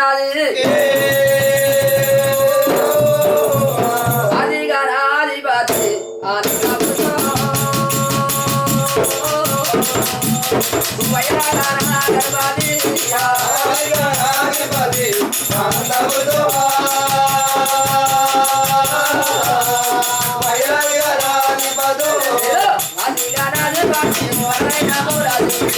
ఉద్ధరించినది ఆది గానాది బాతి ఆది గానాది బాతి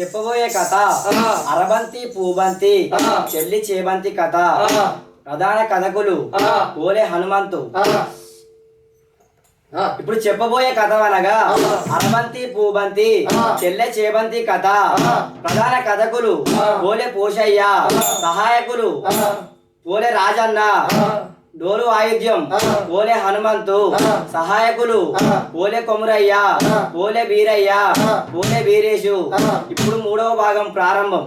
చెప్పబోయే కథ. అరబంతి పూబంతి. చెల్లి చేబంతి కథ. ప్రధాన కథకులు. కోలే హనుమంతు. ఇప్పుడు చెప్పబోయే కథ అనగా. అరబంతి పూబంతి. చెల్లె చేబంతి కథ. ప్రధాన కథకులు. కోలే పోషయ్య. సహాయకులు. కోలే రాజన్న. డోలు ఆయుధ్యం. కోలే హనుమంతు. సహాయకులు. కోలే కొమురయ్య. కోలే బీరయ్య. కోలే బీరేషు. ఇప్పుడు మూడవ భాగం ప్రారంభం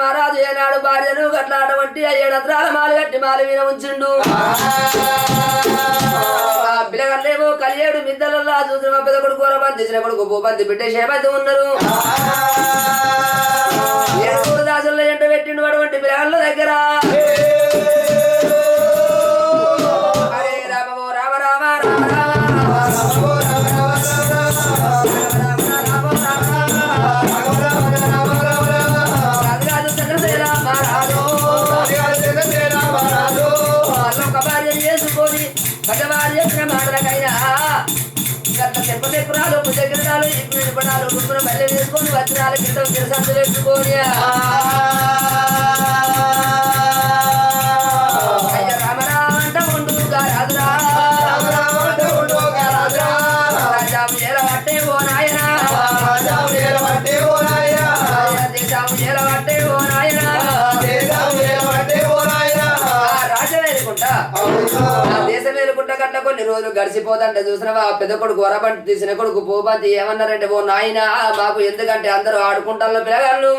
మహారాజు ఏనాడు భార్యను ఏడంత్రాల మాలు గట్టి మాలు మీద ఉంచిండు చూసిన పెద్ద కొడుకు బంతి చిన్న కొడుకు భూపంతి బిడ్డ శేపతి ఉన్నారు. ఏడుగురు దాసుల్లో ఎంట పెట్టిండు అటువంటి పిల్లగాళ్ళ దగ్గర. వజ్రాల క్రితం గిరసంతులు పెట్టుకొని కొన్ని రోజులు గడిచిపోదంటే చూసినవా? ఆ పెద్ద కొడుకు వరబంటి తీసిన కొడుకు పోబంతి ఏమన్నారంటే ఓ నాయన మాకు ఎందుకంటే అందరూ ఆడుకుంటారు పిల్లగాళ్ళు.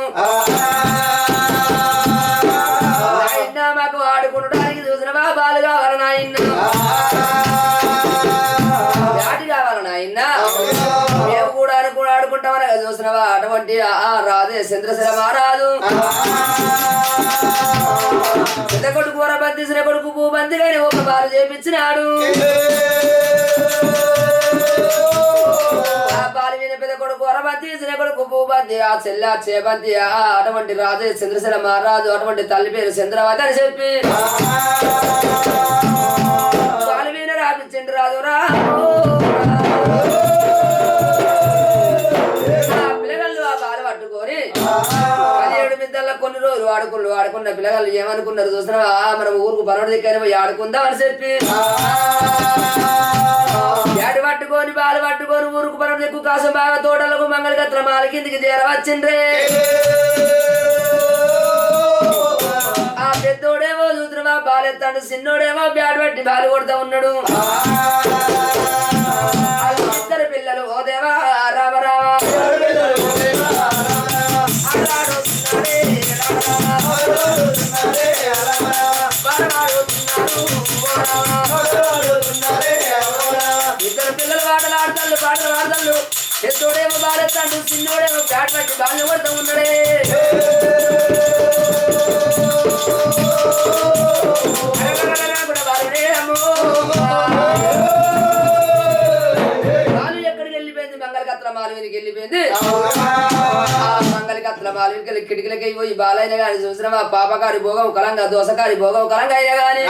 మాకు ఆడుకుంటానికి చూసినవా? బాలు కావాలి నాయన? చూసినవా అటువంటి ఆ రాజే చంద్రశిల మహారాజు. పెద్ద కొడుకు వరబంతి చిన్న కొడుకు భూబంతి కానీ ఒక బాలు చేపించినాడు. కొడుకు ఆ చెల్ల అటువంటి రాజే చంద్రశిల మహారాజు అటువంటి తల్లి పేరు చంద్రవతి అని చెప్పి రాపించండి రాజు రా రోజులు ఆడుకున్నారు ఆడుకున్న పిల్లగాళ్ళు ఏమనుకున్నారు చూసినావా? మనం ఊరుకు పరవడి దిక్కని పోయి ఆడుకుందాం అని చెప్పి. ఏడు పట్టుకొని బాలు పట్టుకొని ఊరుకు పరవడి దిక్కు కాసం బాగా తోటలకు మంగళగత్ర మాల కిందికి తీర వచ్చిండ్రే ఆ పెద్దోడేమో చూద్రమా బాలెత్తాడు చిన్నోడేమో బ్యాట్ పట్టి బాలు కొడతా ఉన్నాడు. ఇద్దరు పిల్లలు ఓ దేవా రామ రామ. పాటలు ఆడతాళ్ళు పెద్దోడేమో బాలెత్తాడు చిన్నోడేమో బ్యాట్ పట్టి బాల్ కొడుతూ ఉన్నాడే. కూడా బాలుడే అమ్మో. బాలు ఎక్కడికి వెళ్ళిపోయింది? మంగళకత్ర మాలవీనికి వెళ్ళిపోయింది. మంగళకత్ర మాలవీనికి కిటికీలకి పోయి బాలైన గాని చూసిన మా పాపకారి భోగం కలంగా దోసకారి భోగం కలంగా అయినా గాని.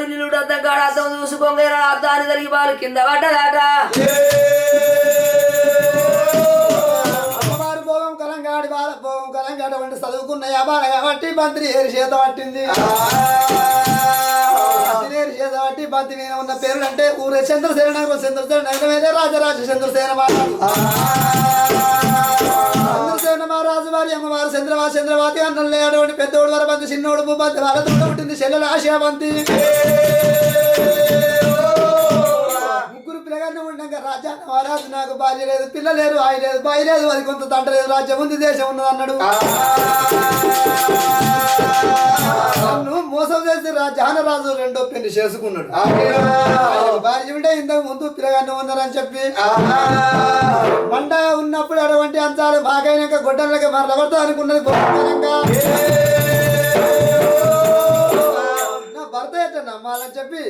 చూసుకోని ముడుసుకోని నిలుడు అద్దం కాడ అర్థం చూసుకోంగ అర్థాన్ని కలిగి వాళ్ళు కింద పడ్డదాట. కలంగాడి బాల భోగం కలంగాడి వంటి చదువుకున్న యాబాల కాబట్టి మంత్రి ఏరి చేత పట్టింది. ఏరి చేత పట్టి మంత్రి మీద ఉన్న పేర్లు అంటే ఊరే చంద్రసేన నగరం చంద్రసేన నగరం అయితే రాజరాజ చంద్రసేన మహారాజు చంద్రసేన వారి అమ్మవారు చంద్రవా చంద్రవాతి అన్నం అటువంటి పెద్దోడు వర బంతి చిన్నోడు భూపంతి వాళ్ళతో ఉంటుంది పుట్టింది చెల్లెల ఆశయాబంతి ముగ్గురు పిల్లగానే ఉండగా రాజా మహారాజు నాకు భార్య లేదు పిల్ల లేరు ఆయ లేదు బాయి లేదు అది కొంత తంట లేదు రాజ్యం ఉంది దేశం ఉన్నది అన్నాడు. నన్ను మోసం చేసి రాజానరాజు రెండో పెళ్ళి చేసుకున్నాడు. భార్య ఉంటే ఇంతకు ముందు పిల్లగానే ఉన్నారని చెప్పి మంట ఉన్నప్పుడు అటువంటి అంచాలు మాకైనాక గొడ్డలకి మరలబడతా అనుకున్నది నమ్మాలని చెప్పి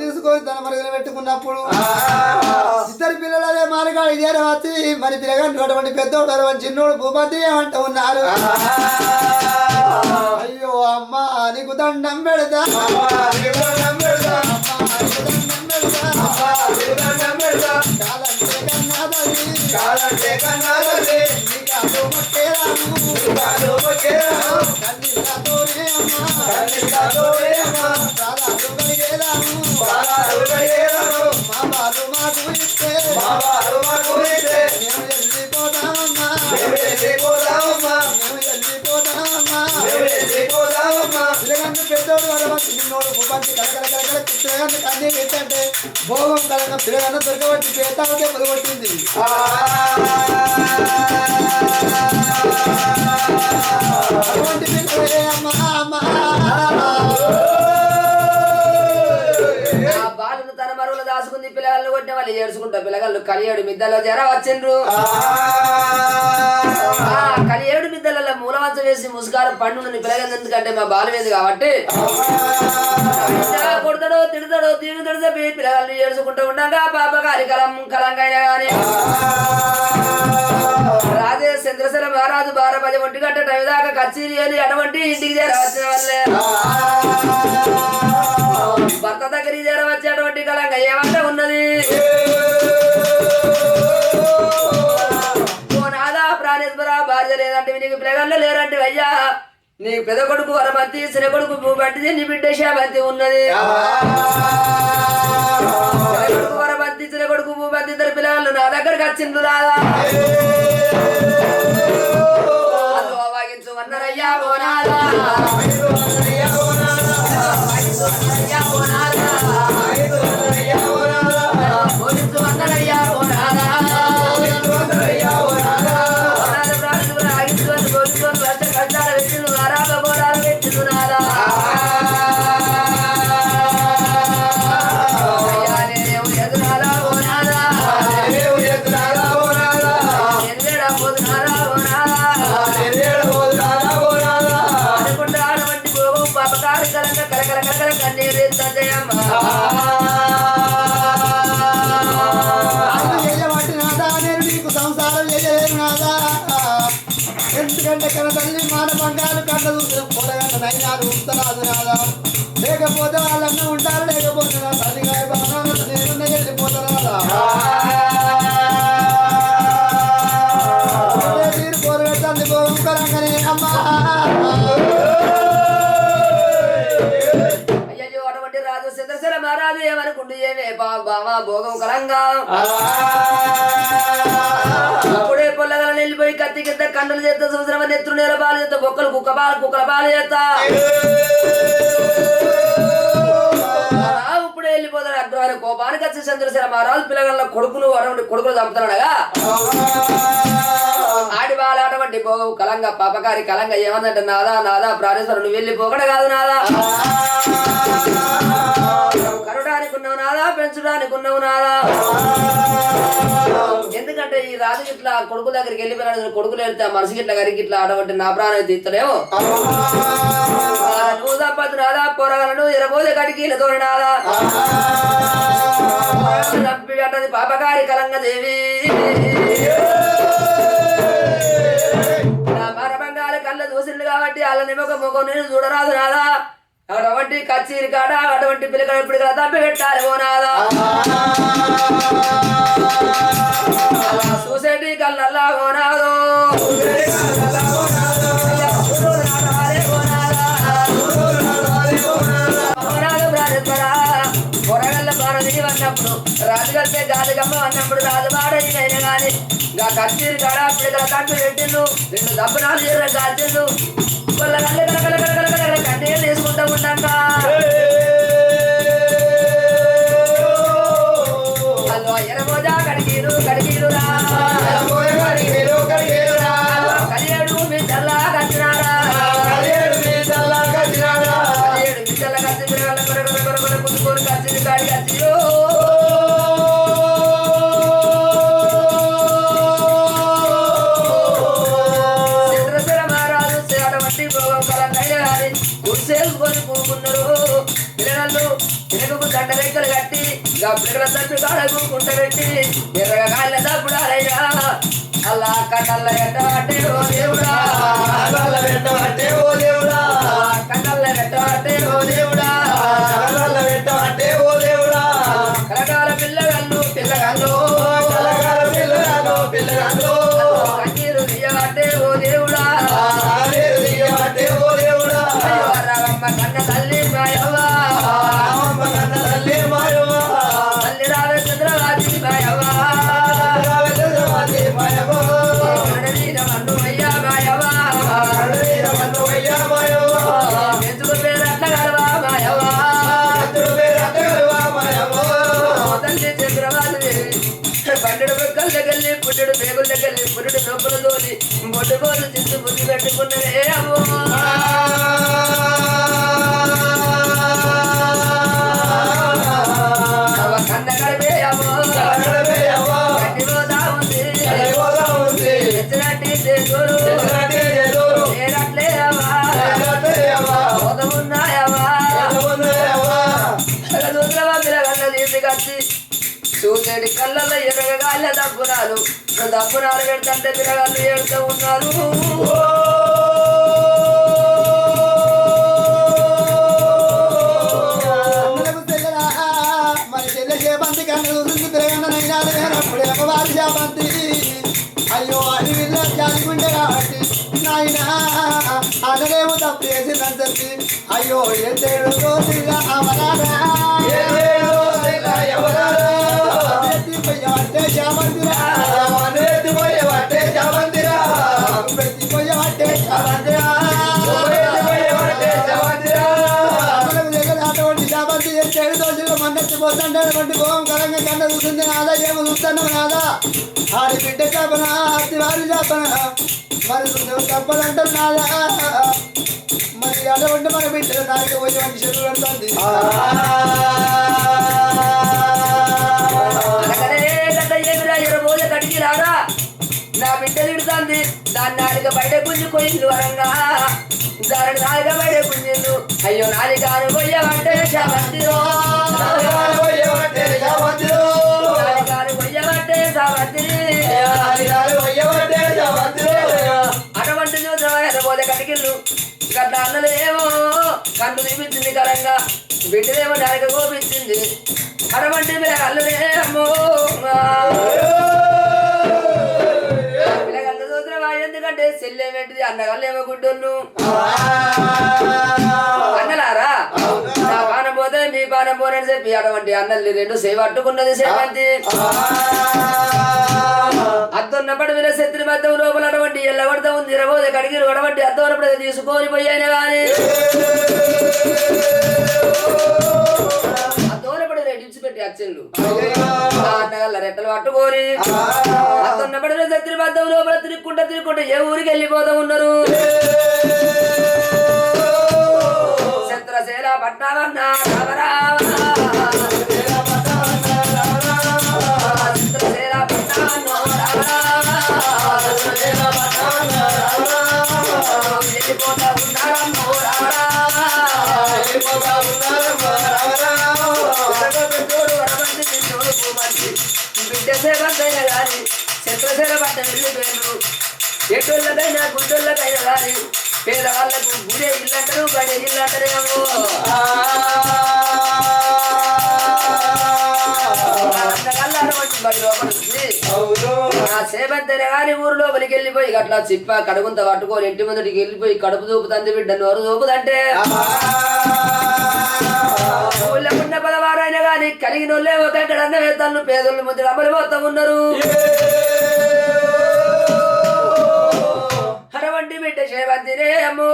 తీసుకొని తన మరుగున పెట్టుకున్నప్పుడు ఇద్దరు పిల్లలు అదే మానగాడు ఇదే వచ్చి మరి పిల్లగాడు అటువంటి పెద్దోడు అటువంటి చిన్నోడు భూపతి ఏమంటూ ఉన్నారు. అయ్యో అమ్మా నీకు దండం పెడతా. నీకు దండం పెడతా. కాలంటే కన్నా తల్లి. కలిగేదాము. మా బాలు మాకు ఇస్తే మేము వెళ్ళిపోతామమ్మా మేము వెళ్ళిపోతామమ్మా పిల్లగాన్ని పెద్దోడు వరవచ్చి భూపంతి కలకల కలకల కన్నీ భోగం కలగ పిల్లగాన్ని దొరకబట్టి పేతావకే పొదగొట్టింది పిల్లగాళ్ళు ఏడుచుకుంటా పిల్లగాళ్ళు కలియేడు మిద్దలో జర వచ్చిండ్రు. ఆ. కలియేడు మిద్దలలో మూలవంచ వేసి ముసుగారు పండుని పిల్లగాళ్ళు ఎందుకంటే మా బాలు మీద కాబట్టి కొడతాడో తిడతాడో తీరు తిడితే పిల్లగాళ్ళు ఏడుచుకుంటూ ఉండగా పాప గారి కలం కలంకైనా గాని. రాజే చంద్రశేల మహారాజు బారపది ఒంటి గంట టైం దాకా కచేరీ అని అటువంటి ఇంటికి చేర వచ్చిన వాళ్ళే భర్త దగ్గరికి చేర వచ్చేటువంటి కలంగా ఏమంట ఉన్నది? భార్య లేదంటే నీకు పిల్లగల్లో లేరంటే అయ్యా. నీ పెద్ద కొడుకు వరమంతి చిన్న కొడుకు భూపంటిది నీ బిడ్డ శాబంతి ఉన్నది. వరమంతి చిన్న కొడుకు భూపంతి ఇద్దరు పిల్లలు నా దగ్గరకు వచ్చిండ్రు రాదా అన్నరయ్యా ఓనాదా పాపకారి కలకల కలకల కన్నీరు నేను నీకు సంసారం చేయలేను నాదా. ఎందుకంటే కన తల్లి మాన బంగారు కళ్ళ పొలగంట నైనాలు ఉంచరాదు నాదా. లేకపోతే వాళ్ళన్న ఉంటారు లేకపోతే నా భోగం కలంగా. అప్పుడే పొల్లగల వెళ్ళిపోయి కత్తి కింద కండలు చేత సంవత్సరం నెత్తురు నేల పాలు చేత బొక్కలు కుక్క పాలు కుక్కల పాలు చేత ఇప్పుడే వెళ్ళిపోతాడు అడ్డమైన కోపానికి వచ్చి చంద్రశేల మహారాజు పిల్లగల కొడుకులు అటువంటి కొడుకులు చంపుతున్నాడుగా. ఆడి వాళ్ళ అటువంటి భోగం కలంగా పాపకారి కలంగా ఏమందంటే నాదా నాదా ప్రాణేశ్వరు నువ్వు వెళ్ళిపోకడ కాదు నాదా. ఉన్నావు నాదా పెంచడానికి ఉన్నావు నాదా ఎందుకంటే ఈ రాజు ఇట్లా కొడుకు దగ్గరికి వెళ్ళిపోయినాడు కొడుకులు వెళ్తే ఆ మనసుకి ఇట్లా గరికి ఇట్లా ఆడబట్టి నా ప్రాణం తీస్తలేమో నువ్వు తప్పదు నాదా పొరగలను ఇరబోదే కడికి తోడినాదా నాదా అంటది పాపకారి కలంగదేవి నా మరబంగాల కళ్ళ చూసిండు కాబట్టి వాళ్ళ నిమ్మక ముఖం నేను చూడరాదు నాదా అటువంటి కచ్చీరి కాడ అటువంటి పిల్లలు ఇప్పుడు కదా తప్పి పెట్టాలి ఓనాదా నాదా. అలా చూసేటి కళ్ళల్లా ఓ నాదో. అన్నప్పుడు రాజుగల్పే జాతకమ్మ అన్నప్పుడు రాజువాడైనా గాని ఇంకా కచ్చీరి కాడ పిల్లల కట్టు పెట్టిండు రెండు దప్పనాలు చీర కాల్చిండు వాళ్ళ కళ్ళ కల కల కల కల కల కట్టి తట్టు కాడకు పెట్టి ఎర్రగా కాళ్ళ తప్పుడాలయ్యా అల్లా కట్టల్ల ఎట్ట దేవుడా. దగ్గర పుట్టెడు నొప్పుల తోలి బొడ్డు తిట్టు బుద్ధి పెట్టుకున్నదే అమ్మో? అవ కన్న గడిపే అమ్మో చూసేటి కళ్ళల్లో ఎరగగాళ్ళ దప్పునాలు దప్పునాలు పెడుతుంటే పిల్లగాళ్ళు ఏడుతూ ఉన్నారు. అయ్యో అడవిలో జాలిగుండె కాబట్టి నాయన అదనేమో తప్పు అయ్యో రోజుగా అవరారా ఎత్తిపోయావంటే చేపంతిరా ఎత్తిపోయావంటే చేపంతిరా అన్నలకు దగ్గర అటువంటి శాపంతి చెడు దోషులు మన్నెత్తిపోతుంటే అటువంటి భోగం కరంగా కన్న చూస్తుంది నాదా ఏమో చూస్తున్నావు నాదా ఆడి బిడ్డ అతి వారి చాపన మరి తప్పదంటారు నాదా మరి అటువంటి మన బిడ్డలు నాలుగు పోయి వంటి చెడు పెడుతుంది నాలుక బయట గుంజుకొని వరంగా దాని నాలుక బయట గుంజిండు అయ్యో నాలుగాను పోయవంటే శావంతిరో నాలుగాను పోయవంటే శావంతిరి అటువంటి చూద్దామా ఎరబోజ కడిగిళ్ళు. గడ్డ అన్నలేమో కన్ను చూపించింది కరంగా. బిడ్డలేమో నరక కోపించింది అటువంటి అల్లులేమో ఎందుకంటే సెల్లేమేంటిది అన్నగల్లేమో గుడ్డోళ్ళు అన్నలారా? నా పానం పోతే మీ పానం పోనని చెప్పి అటువంటి అన్నల్ని రెండు సేవట్టుకున్నది సేవంతి అత్తున్నప్పుడు వీళ్ళ శత్రు మధ్య లోపల అటువంటి ఎల్లగొడతా ఉంది. ఇరవోది కడిగిరు అటువంటి అత్తన్నప్పుడు తీసుకొని పోయాను కానీ. ఇడిచిపెట్టి అచ్చిండు రెట్టలు పట్టుకొని వీళ్ళ శత్రు మధ్య లోపల తిరుక్కుంటా తిరుక్కుంటా ఏ ఊరికి వెళ్ళిపోతా ఉన్నారు? శత్రుశీల పట్నమన్నా ఎంతసేపైనా కానీ ఎటోళ్ళకైనా గుడ్డోళ్ళకైనా కానీ పేదవాళ్ళకు గుడే ఇల్లంటారు బడే ఇల్లంటారేమో. బడి లోపడుతుంది ఆ సేవంతనే కానీ ఊరు లోపలికి వెళ్ళిపోయి అట్లా చిప్ప కడుగుంత పట్టుకొని ఇంటి ముందుటికి వెళ్ళిపోయి కడుపు దూపుతుంది బిడ్డ నోరు దూపుదంటే పదవారైనా కానీ కలిగిన వాళ్ళే ఒక ఎక్కడ అన్న పేదోళ్ళు ముద్ర అమలు పోతా ఉన్నారు అటువంటి బిడ్డ సేవంతినే అమ్మో.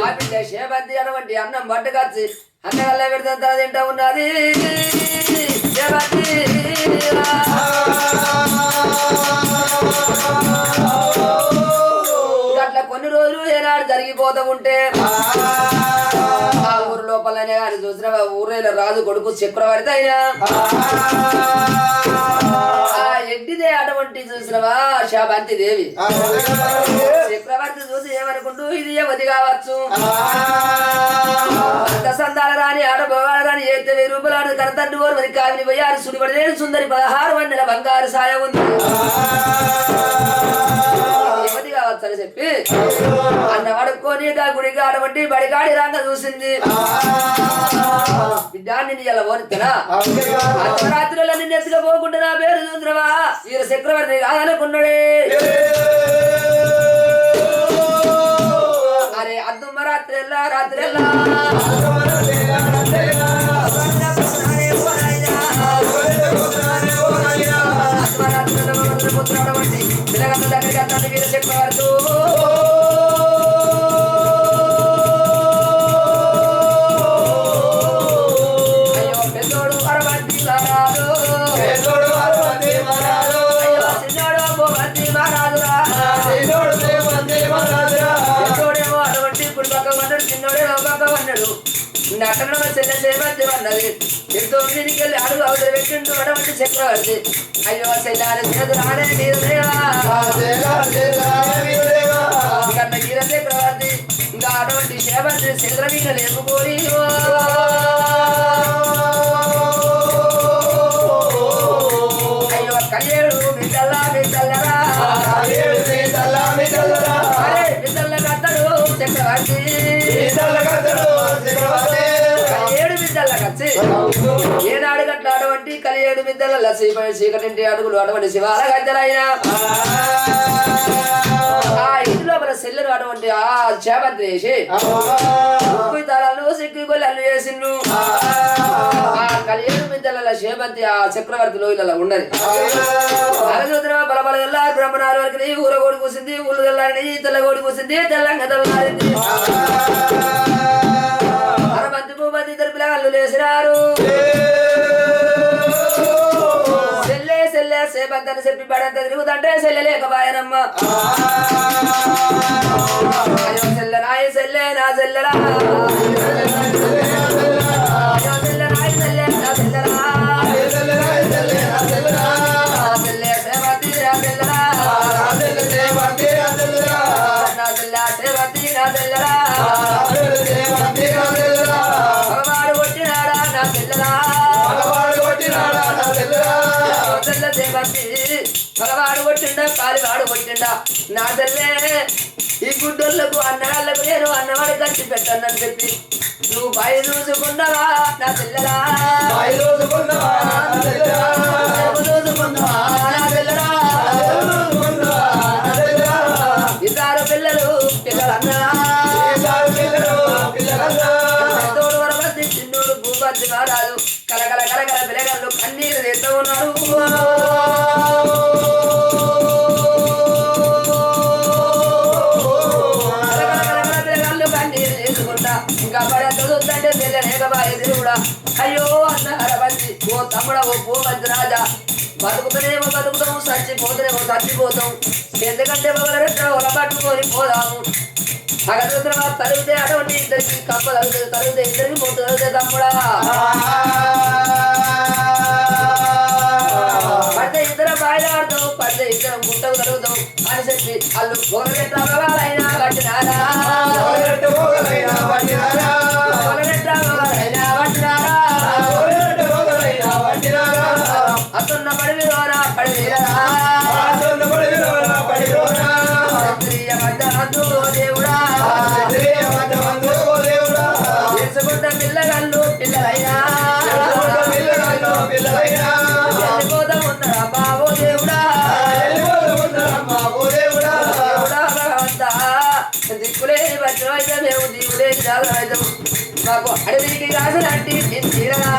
ఆ బిడ్డ సేవంతి అటువంటి అన్నం పట్టుకొచ్చి అన్నగల్ల పెడితే తల తింటా ఉన్నది. అట్లా కొన్ని రోజులు ఏనాడు జరిగిపోతూ ఉంటే లోపలనే కానీ చూసిన ఊరేలో రాజు కొడుకు చక్రవర్తి అయినా ఆ ఎడ్డిదే అటువంటి చూసినవా శాబంతి దేవి. చక్రవర్తి చూసి ఏమనుకుంటూ ఇది యువతి కావచ్చు? అంత సందాల రాని ఆడబోగాల రాని ఏతే వెయ్యి రూపాయలు కనతండ్రి ఓరు మరి కావిని పోయారు సుడిపడి సుందరి పదహారు వందల బంగారు సాయం ఉంది. అని చెప్పి అన్న వడుక్కొని గా గుడిగా బడిగాడి రంగ చూసింది. బిడ్డాన్ని ఎలా ఇలా ఓరుతున్నా అర్ధరాత్రుల నిన్ను ఎత్తుకపోకుండా నా పేరు చూద్రవా వీర చక్రవర్తి కాదనుకున్నాడే. అరే అద్దుమ్మ రాత్రెల్లా వెళ్ళి పెట్టిండు అటువంటి చక్రవర్తి అయ్యో చెల్లారి చేదు రానే కన్న వీర చక్రవర్తి ఇంకా అటువంటి లేకపోయి అయ్యో కయ్యేడు కత్తడు చక్రవర్తి ఏడు బిద్దల బిడ్డల చీకటింటి అడుగులు అటువంటి శివాల గద్దెలైనా ఆ ఇంటిలో మన సెల్లెలు అటువంటి ఆ చేపంతి వేసి తలలు సిక్కి గొల్లలు వేసిండు ఆ కలియేడు చేపంతి ఆ చక్రవర్తి లోయలలో ఉన్నది. అరచూత్ర బలబల ఎల్లారు బ్రహ్మణాలు వరకు ఊర కోడి కూసింది ఊళ్ళు తెల్లారి తెల్ల కోడి కూసింది తెల్లంగ తెల్లారింది అరమంది భూపతి ఇద్దరు పిల్లగాళ్ళు లేసినారు. సెల్లే చెప్పి పడంత తిరుగుతుంటే సెల్లె లేకపాయనమ్మ అయ్యో సెల్లె నాయ సెల్లె నా సెల్లెలా కొట్టిండా నా తల్లే ఈ గుడ్డోళ్ళకు అన్నగాళ్ళకు నేను అన్నవాడు కట్టి పెట్టానని చెప్పి నువ్వు పై చూసుకున్నావా నా పిల్లరా చూసుకున్నావా నా పిల్లరా ఇద్దరు పిల్లలు పిల్లలన్నా? పెద్దోడు వరపతి చిన్నోడు భూపతి మహారాజు కలకల కలకల పిల్లగాళ్ళు కన్నీరు తెస్తూ ఉన్నారు. ఇంకా పడే చదువుతుంటే పిల్లలేకబాయి దేవుడా అయ్యో అన్న హరపతి ఓ తమ్ముడ ఓ భూపతి రాజా బతుకుతనేమో బతుకుతాము చచ్చిపోతేనేమో చచ్చిపోతాం ఎందుకంటే మొదల రెట్ట పట్టుకొని పోదాము అగదుద్ర తలిగితే అటువంటి ఇద్దరికి కప్ప తలుగుతుంది తలిగితే ఇద్దరికి తలుగుతుంది తమ్ముడా పడితే ఇద్దరు బాయిలాడతాం మధ్య ఇద్దరు గుట్టలు కలుగుతాం అని చెప్పి వాళ్ళు ఒకరెట్ల మగాలైనా పట్టినారా? ఒకరెట్ల అతున్న పడివిలోన పడివేరా అతున్న పడివిలోన పడిలోన స్త్రీయ మధ్య రాజులంటి తీరగా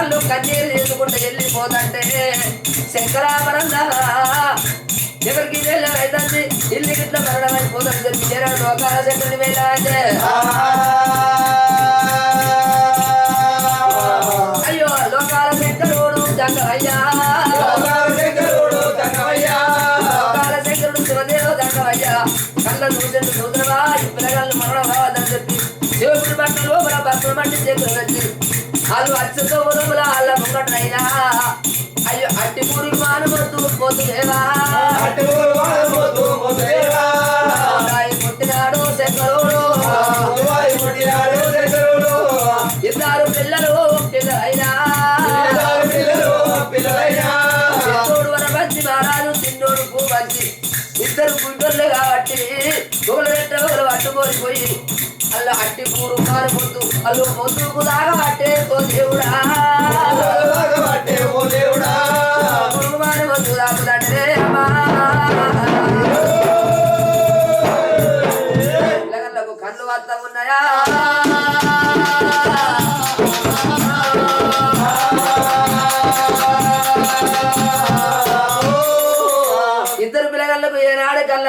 రాజు కన్నీరు తీసుకుంటూ వెళ్ళిపోతుంటే ఎవరికి వెళ్ళైతుంది ఇల్లు గిట్ల మరణం చెప్పి లోకాల శంకరుని వేళ కళ్ళ చూసండి చూద్రవా ఈ పిల్లగాళ్ళు మరణం కావద్దని చెప్పి శివుడి బట్టలు లోపల బట్టలు మట్టి చేతులు వచ్చి వాళ్ళు లోపల వాళ్ళ అయ్యో అట్టి పూరి మానవద్దు పోతులేవా గుడ్డోళ్ళే కాబట్టి గోలు పెట్ట ఒకరు అట్టుకొని పోయి అల్ల అట్టి పూరు మారు పొద్దు అల్లు పొద్దుకు దాగా పట్టే ఓ దేవుడా. పురుగు దాకుదంటే అమ్మా కళ్ళు వస్తా ఉన్నాయా?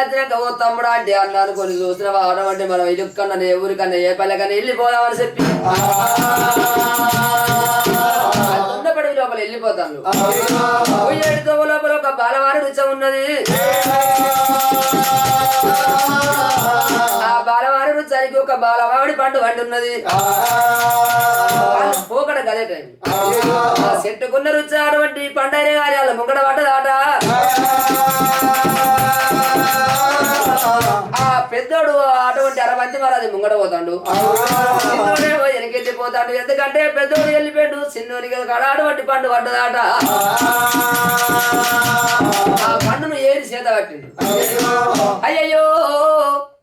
ఏనాడు ఓ తమ్ముడు అంటే అన్న అనుకొని చూసిన వాడడం అంటే మనం ఇల్లుకన్నా ఏ ఊరికన్నా ఏ పల్లెకన్నా వెళ్ళిపోదామని చెప్పి. ఉన్నపడి లోపల వెళ్ళిపోతాను లోపల ఒక బాలవారి రుచం ఉన్నది. ఆ బాలవారి రుచానికి ఒక బాలవాడి పండు వండి ఉన్నది పోకడ గదే టైం. ఆ చెట్టుకున్న రుచి అటువంటి పండైన కానీ వాళ్ళ ముంగడ పడ్డదాట. ఆ పెద్దోడు అటువంటి అరవంతి మహారాజు ముంగడ పోతాడు. వెనకెళ్ళి పోతాడు. ఎందుకంటే పెద్దోడు వెళ్ళిపోయాడు. చిన్నోడికి కాడ అటువంటి పండు పడ్డదాట. ఆ. పండును ఏరి చేత పట్టిండు. అయ్యయ్యో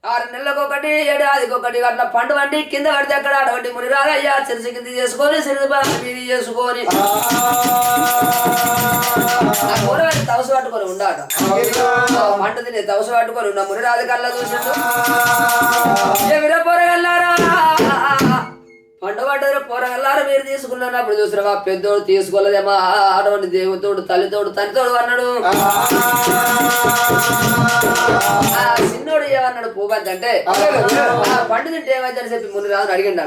ఆరు నెలలకు ఒకటి ఏడాదికి ఒకటి అట్లా పండు వండి కింద పడితే అక్కడ అటువంటి ముని రాదయ్యా సిరిసి కింద చేసుకొని. మీది చేసుకొని ఆ కూరగాయలు తవసు పట్టుకొని ఉండాట ఆ పండు తవసు పట్టుకొని ఉన్న మురి రాదు కల్లా చూసిండు ఎవరో పొరగల్లారా పండు పడ్డారు పొరగల్లారా మీరు తీసుకున్నప్పుడు చూసినవా పెద్దోడు తీసుకోలేదేమా అటువంటి దేవుతోడు తల్లితోడు తల్లితోడు అన్నాడు. చిన్నోడు ఏమన్నాడు పూబంతి అంటే పండు తింటే ఏమైందని చెప్పి ముని రాజు అడిగిండు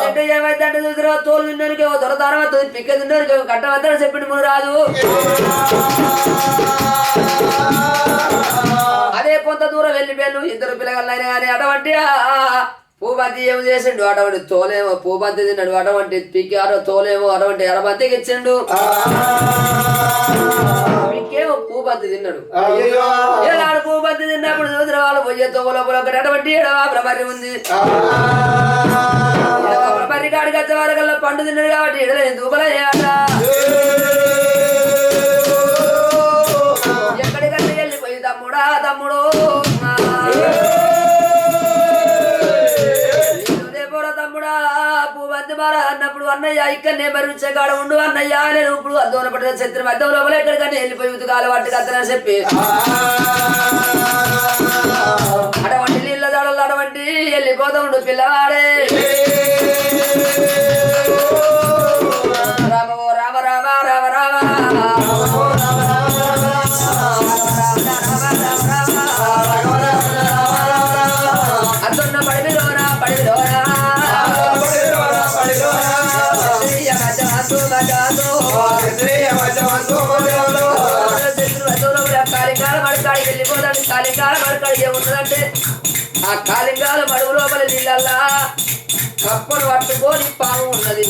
అంటే ఏమైంది అంటే చూసినా తోలు తిన్నానికి ఏమో దొరతారం వస్తుంది పిక్క తిన్నానికి ఏమో కట్ట వద్దని చెప్పిండు ముని రాజు. అదే కొంత దూరం వెళ్ళిపోయాను ఇద్దరు పిల్లగాళ్ళైనా కానీ అటువంటి ఆ పూబంతి ఏం చేసిండు? అటువంటి తోలేమో పూబంతి తిన్నాడు అటువంటి పిక్కారో తోలేమో అటువంటి ఎరబంతికి ఇచ్చిండు పిక్కేమో పూబంతి తిన్నాడు. ఏనాడు పూబంతి తిన్నప్పుడు చూసిన వాళ్ళు పోయే తోలో ఒకటి అటువంటి ఎడవా ప్రమరి ఉంది. ప్రమరి కాడికి వచ్చే వరకల్లా పండు తిన్నాడు కాబట్టి ఎడలేని దూపలయ్యాట అన్నయ్య ఇక్కడనే మరించే కాడ ఉండు అన్నయ్య. నేను ఇప్పుడు అద్దోన పడిన చిత్రం అద్దం లోపల ఎక్కడికన్నా వెళ్ళిపోయి ఉతుకాల వాటి కత్తనని చెప్పి. అటువంటి నీళ్ళ దడలు అటువంటి వెళ్ళిపోతా ఉండు పిల్లవాడే. ఆ కాళింగాల మడుగు లోపల నీళ్ళల్లా కప్పను పట్టుకొని పాము ఉన్నది.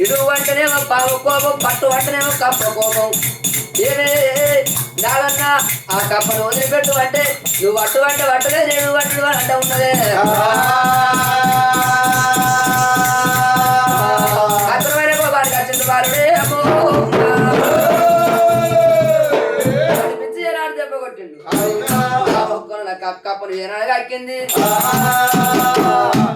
ఇటు వంటనేమో పాము కోపం పట్టు వంటనేమో కప్ప కోపం. ఏమే నాగన్న ఆ కప్పను వదిలిపెట్టు అంటే నువ్వు పట్టు వంట పట్టలే నేను పట్టు అంట ఉన్నదే. కప్పను ఏనాడు కక్కింది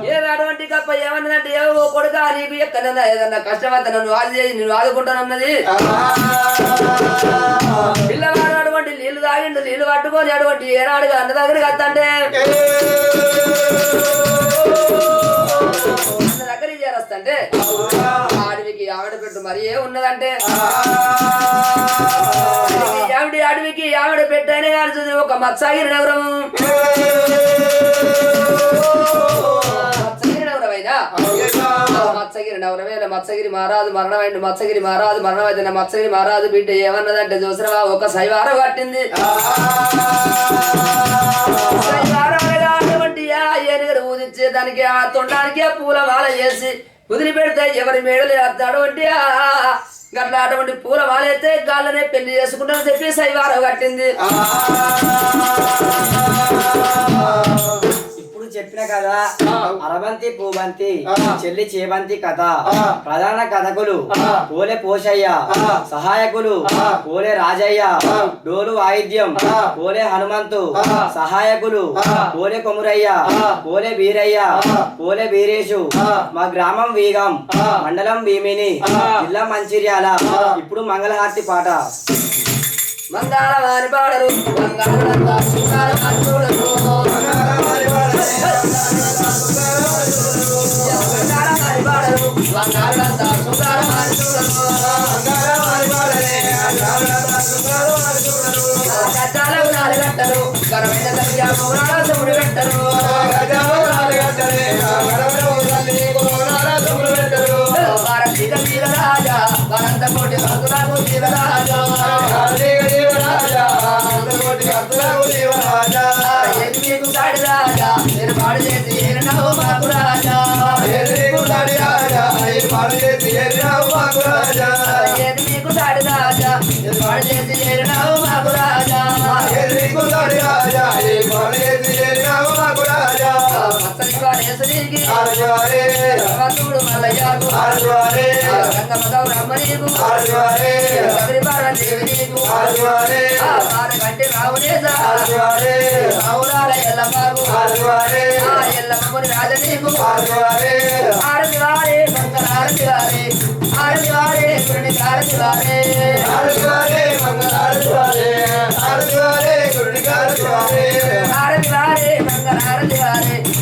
ఏ అటువంటి కప్ప ఏమని ఏమన్నదంటే ఏవో కొడుక నీకు ఎక్కడన్నా ఏదన్నా కష్టమైతే నన్ను అది చేసి నేను ఆదుకుంటానన్నది పిల్లవాడు అటువంటి నీళ్ళు తాగిండు నీళ్ళు పట్టుకొని అటువంటి ఏనాడుగా అన్న దగ్గరికి వస్తంటే అన్న దగ్గరికి చేరొస్తంటే ఆడవికి ఆవిడ పెట్టు మరి ఏ ఉన్నదంటే అడవికి ఆవిడ పెట్టనే కాల్సింది ఒక మత్సాగిరి నగరం. మత్సగిరి నగరమైనా మత్సగిరి నవరవేల మత్సగిరి మహారాజు మరణమైంది మత్సగిరి మహారాజు మరణమైంది మత్సగిరి మహారాజు బిడ్డ ఏమన్నదంటే చూసినవా? ఒక శైవార పట్టింది శైవారాలుగా అటువంటి ఊదించే దానికి ఆ తొండానికి ఆ పూల మాల చేసి వదిలిపెడితే ఎవరి మేడలు వేస్తాడు అంటే గట్ల అటువంటి పూల వాళ్ళైతే గాళ్ళనే పెళ్ళి చేసుకుంటారని చెప్పి శైవారం కట్టింది. చెప్పిన కదా అరబంతి పూబంతి. చెల్లి చేబంతి కథ. ప్రధాన కథకులు. పోలే పోషయ్య. సహాయకులు. పోలే రాజయ్య. డోలు వాయిద్యం. పోలే హనుమంతు. సహాయకులు. పోలే కొమురయ్య. పోలే వీరయ్య. పోలే వీరేశు ఆ. మా గ్రామం వీగం. మండలం భీమిని. జిల్లా మంచిర్యాల. ఇప్పుడు మంగళహారతి పాట మంగాళవారి పాడరు బంగాళంతా గట్టలు బంగాళంతా శృంగారవారి చూడరు గడ్డాలకు తల్లి మూడు గంటలు భారతీయ వీరరాజా భారత కోటి భక్తులకు వీరరాజా ఏది మీకు సాడి రాజా నేను పాడు చేసి ఏరినావు మాకు రాజా ఏది మీకు సాడి రాజా నేను పాడు చేసి ఏరినావు మాకు రాజా ఆరతి వారే మంగళ ఆరతి వారే.